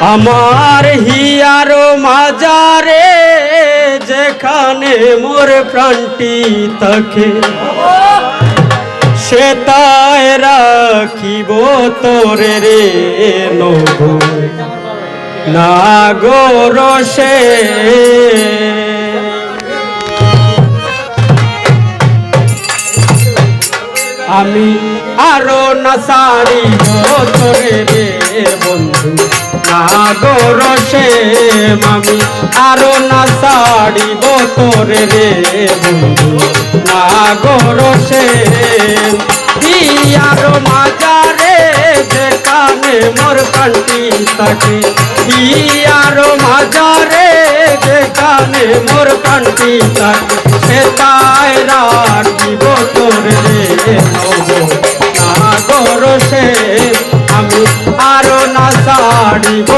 আমার হিয়ার মাজারে যেখানে মোর প্রাণটি থাকে, সে তাই রাখিব তোরে রে নব। নাগর সে আমি আরও নাসারি তোরে রে বন্ধু নাগর সে আমি আরও নাসাড়িব তোরে রে বন্ধু। নাগর সে আরও মাজারে যেখানে মোর কান্তি থাকে। আরও মাজারে যেখানে মোর কান্তি থাকে। সে তাই রাখিব তোরে রে নাগর সে আমি আরও না সাড়িব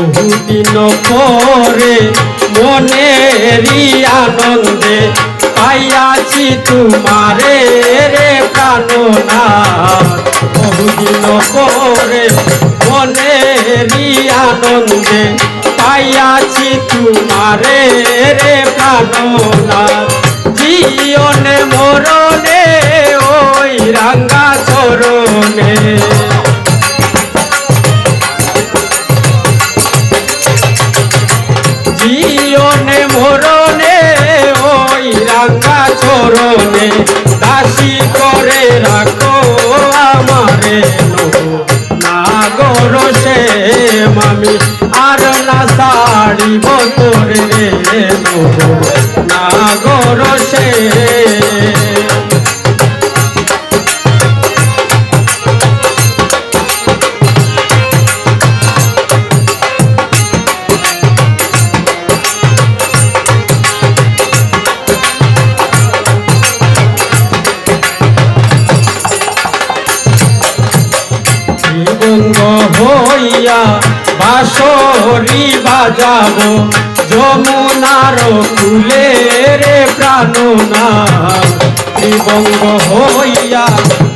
বহুদিন পরে মনেরই আনন্দে পাইয়াছি তোমারে রে প্রাণনা। বহুদিন পরে মনেরই আনন্দে পাইয়াছি তোমারে রে প্রাণনা। জীবনে মরণে, ওই রাঙ্গা চরণে, দাসী করে রাখো আমারে নাগর সে মামি, আর না সাড়িব তোরে নাগর সে বঙ্গ হইয়া বাসরি বাজাব। যমুনার কুলে রে প্রাণনা বঙ্গ হইয়া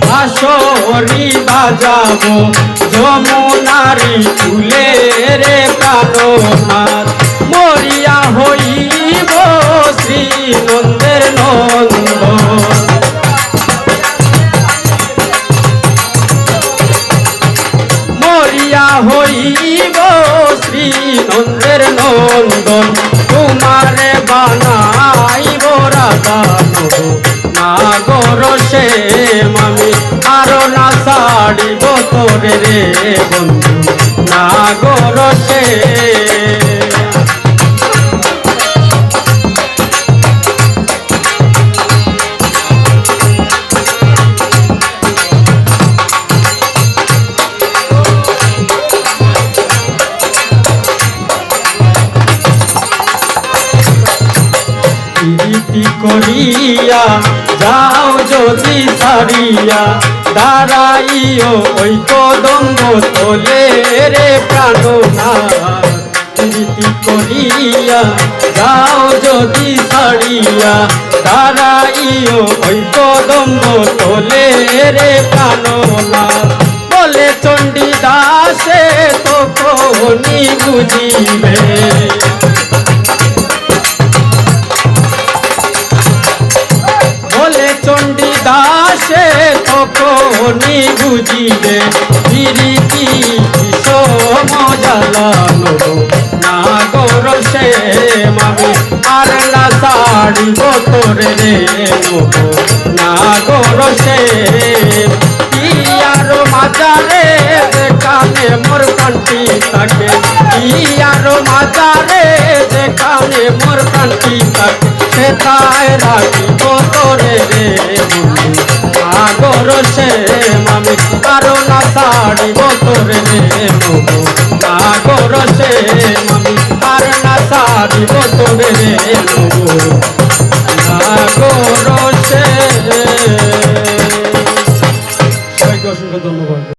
বাসরি বাজাব। যমুনারি কুলে রে প্রাণনা মরিয়া হইব শ্রী নন্দন তোমারে বানাইব রাধা নাগর সে মামি, আরও না সাড়ি তোরে রে বন্ধু। নাগর সে করিয়া, যাও যদি ছাড়িয়া, দাঁড়াইও ওই কদম্ব তোলে রে প্রাণনা। প্রীতি করিয়া, যাও যদি ছাড়িয়া, দাঁড়াইও ওই কদম্ব তোলে রে প্রাণনা। বলে চণ্ডী দাসে তো কোনি বুঝিবে। তখনই বুঝিবে প্রীতি মজালানো নাগর সে মামি আর না সাড়িব তোরে রে নাগর সে ইয়ার মাজারে কানে মোর কান্তি থাকে? ইয়ার মাজারে যেখানে মোর কান্তি থাকে? সেথায় রাখিব তোরে রে পরশে আমি কারও না সাড়িব তোরে মনু না করশে আমি আর না সাড়িব তোরে মনু না